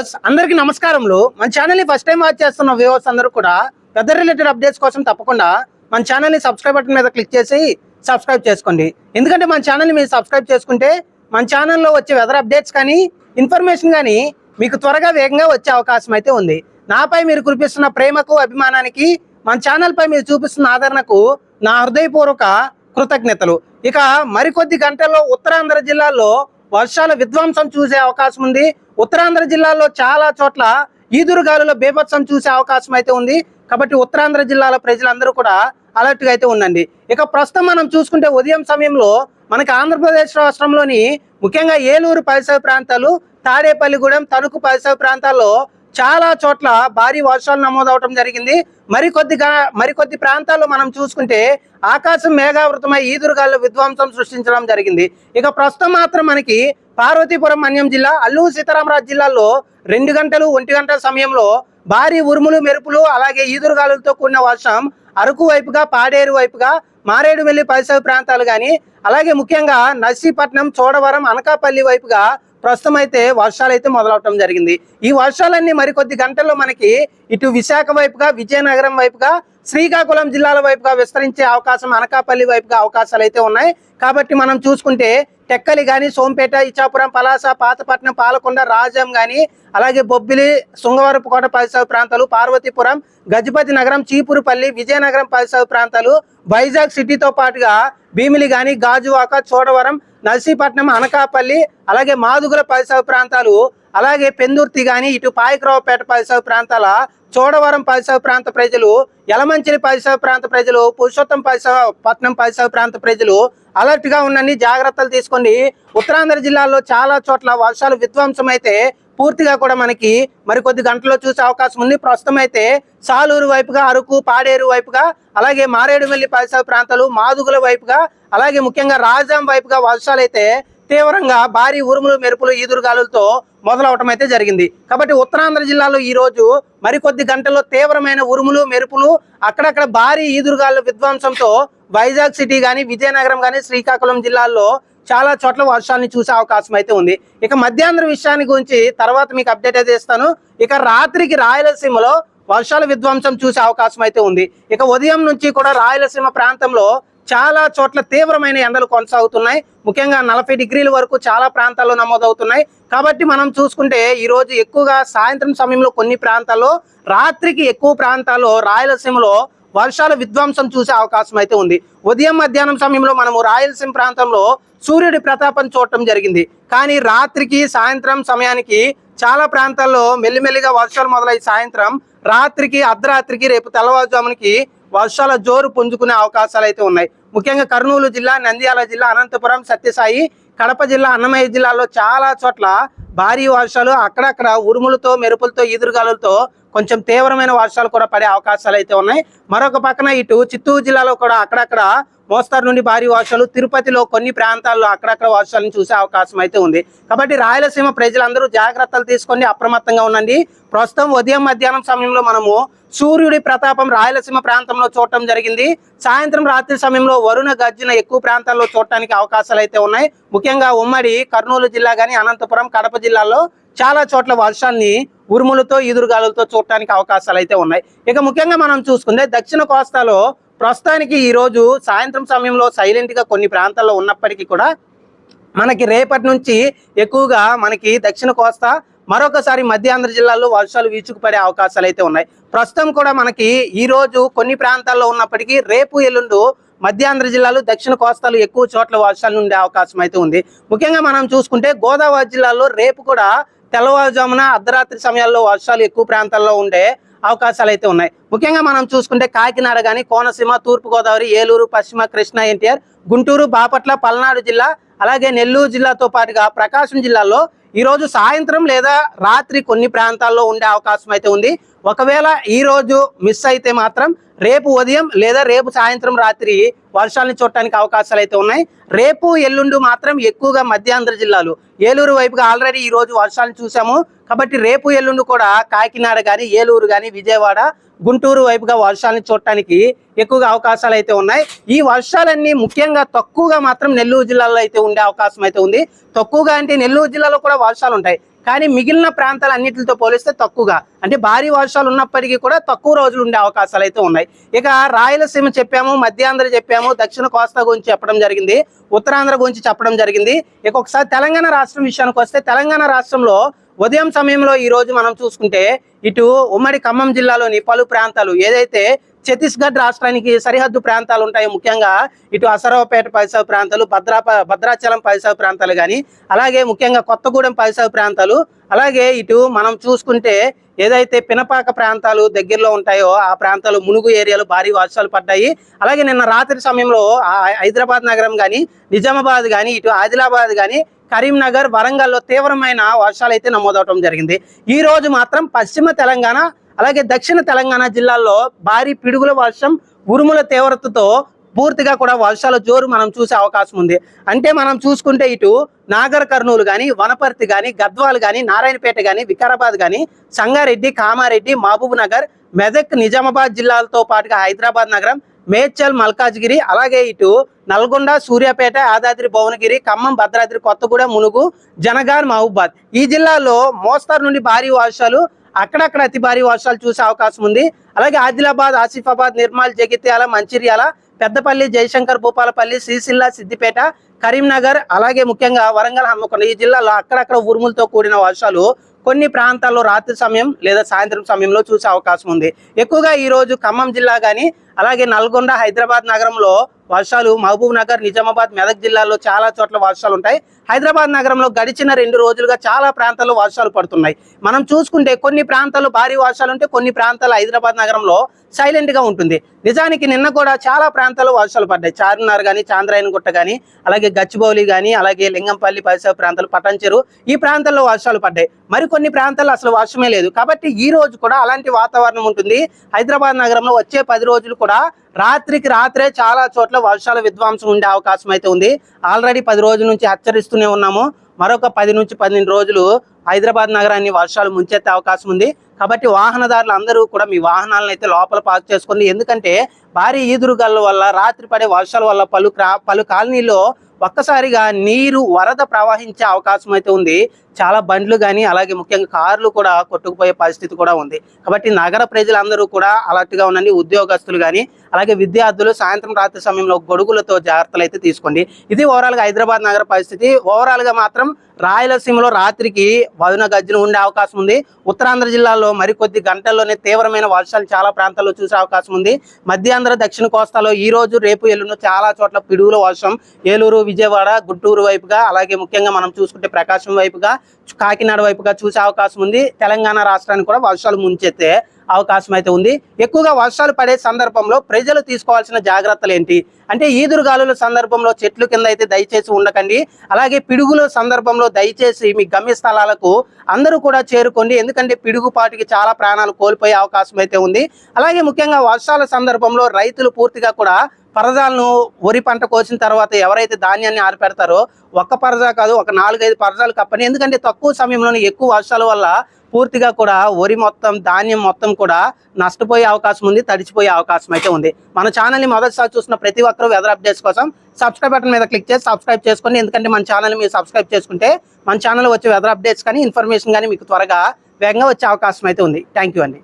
Viewers అందరికీ నమస్కారములు. మన ఛానల్ని ఫస్ట్ టైం వాచ్ చేస్తున్న వ్యూవర్స్ అందరూ కూడా వెదర్ రిలేటెడ్ అప్డేట్స్ కోసం తప్పకుండా మన ఛానల్ని సబ్స్క్రైబ్ బటన్ మీద క్లిక్ చేసి సబ్స్క్రైబ్ చేసుకోండి. ఎందుకంటే మన ఛానల్ని మీరు సబ్స్క్రైబ్ చేసుకుంటే మన ఛానల్లో వచ్చే వెదర్ అప్డేట్స్ కానీ ఇన్ఫర్మేషన్ కానీ మీకు త్వరగా వేగంగా వచ్చే అవకాశం అయితే ఉంది. నాపై మీరు కురిపిస్తున్న ప్రేమకు అభిమానానికి మన ఛానల్పై మీరు చూపిస్తున్న ఆదరణకు నా హృదయపూర్వక కృతజ్ఞతలు. ఇక మరికొద్ది గంటల్లో ఉత్తరాంధ్ర జిల్లాల్లో వర్షాల విధ్వంసం చూసే అవకాశం ఉంది. ఉత్తరాంధ్ర జిల్లాలో చాలా చోట్ల ఈదురుగాలుల బీభత్సం చూసే అవకాశం అయితే ఉంది. కాబట్టి ఉత్తరాంధ్ర జిల్లాల ప్రజలందరూ కూడా అలర్ట్గా అయితే ఉండండి. ఇక ప్రస్తుతం మనం చూసుకుంటే ఉదయం సమయంలో మనకి ఆంధ్రప్రదేశ్ రాష్ట్రంలోని ముఖ్యంగా ఏలూరు పరిసర ప్రాంతాలు తాడేపల్లిగూడెం తణుకు పరిసర ప్రాంతాల్లో చాలా చోట్ల భారీ వర్షాలు నమోదవటం జరిగింది. మరికొద్దిగా మరికొద్ది ప్రాంతాల్లో మనం చూసుకుంటే ఆకాశం మేఘావృతమై ఈదురుగాల్లో విధ్వంసం సృష్టించడం జరిగింది. ఇక ప్రస్తుతం మాత్రం మనకి పార్వతీపురం మన్యం జిల్లా అల్లూరు సీతారామరాజు జిల్లాలో రెండు గంటలు ఒంటి గంటల సమయంలో భారీ ఉరుములు మెరుపులు అలాగే ఈదురుగాలులతో కూడిన వర్షం అరకు వైపుగా పాడేరు వైపుగా మారేడుమిల్లి పరిసర ప్రాంతాలు కానీ అలాగే ముఖ్యంగా నర్సీపట్నం చోడవరం అనకాపల్లి వైపుగా ప్రస్తుతం అయితే వర్షాలు అయితే మొదలవటం జరిగింది. ఈ వర్షాలన్నీ మరికొద్ది గంటల్లో మనకి ఇటు విశాఖ వైపుగా విజయనగరం వైపుగా శ్రీకాకుళం జిల్లాల వైపుగా విస్తరించే అవకాశం అనకాపల్లి వైపుగా అవకాశాలు అయితే ఉన్నాయి. కాబట్టి మనం చూసుకుంటే టెక్కలి కానీ సోంపేట ఇచ్చాపురం పలాస పాతపట్నం పాలకొండ రాజం కానీ అలాగే బొబ్బిలి శృంగవరపుకోట పరిసర ప్రాంతాలు పార్వతీపురం గజపతి నగరం చీపురుపల్లి విజయనగరం పరిసర ప్రాంతాలు వైజాగ్ సిటీతో పాటుగా భీమిలి కానీ గాజువాక చోడవరం నర్సీపట్నం అనకాపల్లి అలాగే మాదుగుల పరిసర ప్రాంతాలు అలాగే పెందుర్తి కానీ ఇటు పాయకరావుపేట పరిసర ప్రాంతాల చోడవరం పరిసర ప్రాంత ప్రజలు యలమంచిలి పరిసర ప్రాంత ప్రజలు పురుషోత్తం పరిసర పట్నం పరిసర ప్రాంత ప్రజలు అలర్ట్గా ఉండండి జాగ్రత్తలు తీసుకోండి ఉత్తరాంధ్ర జిల్లాలో చాలా చోట్ల వర్షాలు విధ్వంసం అయితే పూర్తిగా కూడా మనకి మరికొద్ది గంటల్లో చూసే అవకాశం ఉంది. ప్రస్తుతం అయితే సాలూరు వైపుగా అరకు పాడేరు వైపుగా అలాగే మారేడుమల్లి పరిసర ప్రాంతాలు మాదుగుల వైపుగా అలాగే ముఖ్యంగా రాజాం వైపుగా వర్షాలు అయితే తీవ్రంగా భారీ ఉరుములు మెరుపులు ఈదురుగాలులతో మొదలవటం అయితే జరిగింది. కాబట్టి ఉత్తరాంధ్ర జిల్లాలో ఈ రోజు మరికొద్ది గంటల్లో తీవ్రమైన ఉరుములు మెరుపులు అక్కడక్కడ భారీ ఈదురుగాలు విధ్వంసంతో వైజాగ్ సిటీ కానీ విజయనగరం కానీ శ్రీకాకుళం జిల్లాల్లో చాలా చోట్ల వర్షాలని చూసే అవకాశం అయితే ఉంది. ఇక మధ్యాంధ్ర విషయాన్ని గురించి తర్వాత మీకు అప్డేట్ అయితే ఇస్తాను. ఇక రాత్రికి రాయలసీమలో వర్షాల విధ్వంసం చూసే అవకాశం అయితే ఉంది. ఇక ఉదయం నుంచి కూడా రాయలసీమ ప్రాంతంలో చాలా చోట్ల తీవ్రమైన ఎండలు కొనసాగుతున్నాయి. ముఖ్యంగా నలభై డిగ్రీల వరకు చాలా ప్రాంతాల్లో నమోదవుతున్నాయి. కాబట్టి మనం చూసుకుంటే ఈరోజు ఎక్కువగా సాయంత్రం సమయంలో కొన్ని ప్రాంతాల్లో రాత్రికి ఎక్కువ ప్రాంతాల్లో రాయలసీమలో వర్షాల విధ్వంసం చూసే అవకాశం అయితే ఉంది. ఉదయం మధ్యాహ్నం సమయంలో మనము రాయలసీమ ప్రాంతంలో సూర్యుడి ప్రతాపం చూడటం జరిగింది. కానీ రాత్రికి సాయంత్రం సమయానికి చాలా ప్రాంతాల్లో మెల్లిమెల్లిగా వర్షాలు మొదలై సాయంత్రం రాత్రికి అర్ధరాత్రికి రేపు తెల్లవారుజామునికి వర్షాల జోరు పుంజుకునే అవకాశాలు అయితే ఉన్నాయి. ముఖ్యంగా కర్నూలు జిల్లా నంద్యాల జిల్లా అనంతపురం సత్యసాయి కడప జిల్లా అన్నమయ్య జిల్లాలో చాలా చోట్ల భారీ వర్షాలు అక్కడక్కడ ఉరుములతో మెరుపులతో ఈదురుగాలులతో కొంచెం తీవ్రమైన వర్షాలు కూడా పడే అవకాశాలు అయితే ఉన్నాయి. మరొక పక్కన ఇటు చిత్తూరు జిల్లాలో కూడా అక్కడక్కడ మోస్తారు నుండి భారీ వర్షాలు తిరుపతిలో కొన్ని ప్రాంతాల్లో అక్కడక్కడ వర్షాలను చూసే అవకాశం అయితే ఉంది. కాబట్టి రాయలసీమ ప్రజలందరూ జాగ్రత్తలు తీసుకొని అప్రమత్తంగా ఉండండి. ప్రస్తుతం ఉదయం మధ్యాహ్నం సమయంలో మనము సూర్యుడి ప్రతాపం రాయలసీమ ప్రాంతంలో చూడటం జరిగింది. సాయంత్రం రాత్రి సమయంలో వరుణ గర్జన ఎక్కువ ప్రాంతాల్లో చూడటానికి అవకాశాలు అయితే ఉన్నాయి. ముఖ్యంగా ఉమ్మడి కర్నూలు జిల్లా కానీ అనంతపురం కడప జిల్లాలో చాలా చోట్ల వర్షాన్ని ఉరుములతో ఈదురుగాలులతో చూడటానికి అవకాశాలు అయితే ఉన్నాయి. ఇక ముఖ్యంగా మనం చూసుకుంటే దక్షిణ కోస్తాలో ప్రస్తుతానికి ఈరోజు సాయంత్రం సమయంలో సైలెంట్గా కొన్ని ప్రాంతాల్లో ఉన్నప్పటికీ కూడా మనకి రేపటి నుంచి ఎక్కువగా మనకి దక్షిణ కోస్తా మరొకసారి మధ్యాంధ్ర జిల్లాలో వర్షాలు వీచుకుపడే అవకాశాలు అయితే ఉన్నాయి. ప్రస్తుతం కూడా మనకి ఈరోజు కొన్ని ప్రాంతాల్లో ఉన్నప్పటికీ రేపు ఎల్లుండు మధ్యాంధ్ర జిల్లాలో దక్షిణ కోస్తాలు ఎక్కువ చోట్ల వర్షాలు ఉండే అవకాశం అయితే ఉంది. ముఖ్యంగా మనం చూసుకుంటే గోదావరి జిల్లాలో రేపు కూడా తెల్లవారుజామున అర్ధరాత్రి సమయాల్లో వర్షాలు ఎక్కువ ప్రాంతాల్లో ఉండే అవకాశాలు అయితే ఉన్నాయి. ముఖ్యంగా మనం చూసుకుంటే కాకినాడ కానీ కోనసీమ తూర్పుగోదావరి ఏలూరు పశ్చిమ కృష్ణా ఎన్టీఆర్ గుంటూరు బాపట్ల పల్నాడు జిల్లా అలాగే నెల్లూరు జిల్లాతో పాటుగా ప్రకాశం జిల్లాలో ఈరోజు సాయంత్రం లేదా రాత్రి కొన్ని ప్రాంతాల్లో ఉండే అవకాశం అయితే ఉంది. ఒకవేళ ఈరోజు మిస్ అయితే మాత్రం రేపు ఉదయం లేదా రేపు సాయంత్రం రాత్రి వర్షాలను చూడటానికి అవకాశాలు అయితే ఉన్నాయి. రేపు ఎల్లుండు మాత్రం ఎక్కువగా మధ్యాంధ్ర జిల్లాలు ఏలూరు వైపుగా ఆల్రెడీ ఈరోజు వర్షాలను చూసాము కాబట్టి రేపు ఎల్లుండు కూడా కాకినాడ కానీ ఏలూరు కానీ విజయవాడ గుంటూరు వైపుగా వర్షాలను చూడటానికి ఎక్కువగా అవకాశాలు అయితే ఉన్నాయి. ఈ వర్షాలన్నీ ముఖ్యంగా తక్కువగా మాత్రం నెల్లూరు జిల్లాలో అయితే ఉండే అవకాశం అయితే ఉంది. తక్కువగా అంటే నెల్లూరు జిల్లాలో కూడా వర్షాలు ఉంటాయి. కానీ మిగిలిన ప్రాంతాలు అన్నిటితో పోలిస్తే తక్కువగా. అంటే భారీ వర్షాలు ఉన్నప్పటికీ కూడా తక్కువ రోజులు ఉండే అవకాశాలు అయితే ఉన్నాయి. ఇక రాయలసీమ చెప్పాము మధ్యాంధ్ర చెప్పాము దక్షిణ కోస్తా గురించి చెప్పడం జరిగింది ఉత్తరాంధ్ర గురించి చెప్పడం జరిగింది. ఇక ఒకసారి తెలంగాణ రాష్ట్రం విషయానికి వస్తే తెలంగాణ రాష్ట్రంలో ఉదయం సమయంలో ఈ రోజు మనం చూసుకుంటే ఇటు ఉమ్మడి ఖమ్మం జిల్లాలోని పలు ప్రాంతాలు ఏదైతే ఛత్తీస్గఢ్ రాష్ట్రానికి సరిహద్దు ప్రాంతాలు ఉంటాయి. ముఖ్యంగా ఇటు అసరావుపేట పరిసర ప్రాంతాలు భద్రా భద్రాచలం పరిసర ప్రాంతాలు కానీ అలాగే ముఖ్యంగా కొత్తగూడెం పరిసర ప్రాంతాలు అలాగే ఇటు మనం చూసుకుంటే ఏదైతే పినపాక ప్రాంతాలు దగ్గరలో ఉంటాయో ఆ ప్రాంతాలు మునుగు ఏరియాలో భారీ వర్షాలు పడ్డాయి. అలాగే నిన్న రాత్రి సమయంలో ఆ హైదరాబాద్ నగరం కానీ నిజామాబాద్ కానీ ఇటు ఆదిలాబాద్ కానీ కరీంనగర్ వరంగల్లో తీవ్రమైన వర్షాలు అయితే నమోదవటం జరిగింది. ఈ రోజు మాత్రం పశ్చిమ తెలంగాణ అలాగే దక్షిణ తెలంగాణ జిల్లాల్లో భారీ పిడుగుల వర్షం ఉరుముల తీవ్రతతో పూర్తిగా కూడా వర్షాల జోరు మనం చూసే అవకాశం ఉంది. అంటే మనం చూసుకుంటే ఇటు నాగర్ కర్నూలు కానీ వనపర్తి కానీ గద్వాల్ కానీ నారాయణపేట కానీ వికారాబాద్ కానీ సంగారెడ్డి కామారెడ్డి మహబూబ్ నగర్ మెదక్ నిజామాబాద్ జిల్లాలతో పాటుగా హైదరాబాద్ నగరం మేడ్చల్ మల్కాజ్గిరి అలాగే ఇటు నల్గొండ సూర్యాపేట యాదాద్రి భువనగిరి ఖమ్మం భద్రాద్రి కొత్తగూడెం మునుగు జనగాన్ మహబూబాద్. ఈ జిల్లాలో మోస్తారు నుండి భారీ వర్షాలు అక్కడక్కడ అతి భారీ వర్షాలు చూసే అవకాశం ఉంది. అలాగే ఆదిలాబాద్ ఆసిఫాబాద్ నిర్మల్ జగిత్యాల మంచిర్యాల పెద్దపల్లి జయశంకర్ భూపాలపల్లి శ్రీశిల్ల సిద్దిపేట కరీంనగర్ అలాగే ముఖ్యంగా వరంగల్ హమ్మకొండ ఈ జిల్లాలో అక్కడక్కడ ఉరుములతో కూడిన వర్షాలు కొన్ని ప్రాంతాల్లో రాత్రి సమయం లేదా సాయంత్రం సమయంలో చూసే అవకాశం ఉంది. ఎక్కువగా ఈరోజు ఖమ్మం జిల్లా కానీ అలాగే నల్గొండ హైదరాబాద్ నగరంలో వర్షాలు మహబూబ్ నగర్ నిజామాబాద్ మెదక్ జిల్లాల్లో చాలా చోట్ల వర్షాలు ఉంటాయి. హైదరాబాద్ నగరంలో గడిచిన రెండు రోజులుగా చాలా ప్రాంతాల్లో వర్షాలు పడుతున్నాయి. మనం చూసుకుంటే కొన్ని ప్రాంతాల్లో భారీ వర్షాలు ఉంటే కొన్ని ప్రాంతాలు హైదరాబాద్ నగరంలో సైలెంట్గా ఉంటుంది. నిజానికి నిన్న కూడా చాలా ప్రాంతాల్లో వర్షాలు పడ్డాయి. చార్మినార్ కానీ చాంద్రాయనగుట్ట కానీ అలాగే గచ్చిబౌలి కానీ అలాగే లింగంపల్లి పరిసర ప్రాంతాలు పటంచెరు ఈ ప్రాంతాల్లో వర్షాలు పడ్డాయి. మరికొన్ని ప్రాంతాల్లో అసలు వర్షమే లేదు. కాబట్టి ఈ రోజు కూడా అలాంటి వాతావరణం ఉంటుంది. హైదరాబాద్ నగరంలో వచ్చే పది రోజులు కూడా రాత్రికి రాత్రే చాలా చోట్ల వర్షాల విధ్వంసం ఉండే అవకాశం అయితే ఉంది. ఆల్రెడీ పది రోజుల నుంచి హెచ్చరిస్తూనే ఉన్నాము. మరొక పది నుంచి పన్నెండు రోజులు హైదరాబాద్ నగరాన్ని వర్షాలు ముంచెత్తే అవకాశం ఉంది. కాబట్టి వాహనదారులు అందరూ కూడా మీ వాహనాలను అయితే లోపల పార్క్ చేసుకోండి. ఎందుకంటే భారీ ఈదురుగాల వల్ల రాత్రి పడే వర్షాల వల్ల పలు క్రా- పలు కాలనీలో ఒక్కసారిగా నీరు వరద ప్రవహించే అవకాశం అయితే ఉంది. చాలా బండ్లు కానీ అలాగే ముఖ్యంగా కార్లు కూడా కొట్టుకుపోయే పరిస్థితి కూడా ఉంది. కాబట్టి నగర ప్రజలందరూ కూడా అలర్ట్గా ఉండండి ఉద్యోగస్తులు కానీ అలాగే విద్యార్థులు సాయంత్రం రాత్రి సమయంలో గొడుగులతో జాగ్రత్తలు అయితే తీసుకోండి. ఇది ఓవరాల్గా హైదరాబాద్ నగర పరిస్థితి. ఓవరాల్గా మాత్రం రాయలసీమలో రాత్రికి వదున గజ్జన ఉండే అవకాశం ఉంది. ఉత్తరాంధ్ర జిల్లాలో మరికొద్ది గంటల్లోనే తీవ్రమైన వర్షాలు చాలా ప్రాంతాల్లో చూసే అవకాశం ఉంది. మధ్యాంధ్ర దక్షిణ కోస్తాలో ఈ రోజు రేపు ఎల్లుండి చాలా చోట్ల పిడుగుల వర్షం. ఏలూరు విజయవాడ గుంటూరు వైపుగా అలాగే ముఖ్యంగా మనం చూసుకుంటే ప్రకాశం వైపుగా కాకినాడ వైపుగా చూసే అవకాశం ఉంది. తెలంగాణ రాష్ట్రానికి కూడా వర్షాలు ముంచెత్తే అవకాశం అయితే ఉంది. ఎక్కువగా వర్షాలు పడే సందర్భంలో ప్రజలు తీసుకోవాల్సిన జాగ్రత్తలు ఏంటి? అంటే ఈదురుగాలుల సందర్భంలో చెట్లు కింద అయితే దయచేసి ఉండకండి. అలాగే పిడుగుల సందర్భంలో దయచేసి మీ గమ్య స్థలాలకు అందరూ కూడా చేరుకోండి. ఎందుకంటే పిడుగుపాటికి చాలా ప్రాణాలు కోల్పోయే అవకాశం అయితే ఉంది. అలాగే ముఖ్యంగా వర్షాల సందర్భంలో రైతులు పూర్తిగా కూడా పరదాలను వరి పంట కోసిన తర్వాత ఎవరైతే ధాన్యాన్ని ఆరిపెడతారో ఒక్క పరదా కాదు ఒక నాలుగైదు పరదాలు కప్పని. ఎందుకంటే తక్కువ సమయంలోనే ఎక్కువ వర్షాల వల్ల పూర్తిగా కూడా వరి మొత్తం ధాన్యం మొత్తం కూడా నష్టపోయే అవకాశం ఉంది తడిచిపోయే అవకాశం అయితే ఉంది. మన ఛానల్ని మొదటిసారి చూసిన ప్రతి ఒక్కరూ వెదర్ అప్డేట్స్ కోసం సబ్స్క్రైబ్ బటన్ మీద క్లిక్ చేసి సబ్స్క్రైబ్ చేసుకోండి ఎందుకంటే మన ఛానల్ మీరు సబ్స్క్రైబ్ చేసుకుంటే మన ఛానల్ వచ్చే వెదర్ అప్డేట్స్ కానీ ఇన్ఫర్మేషన్ కానీ మీకు త్వరగా వేగంగా వచ్చే అవకాశం అయితే ఉంది. థ్యాంక్ యూ అండి.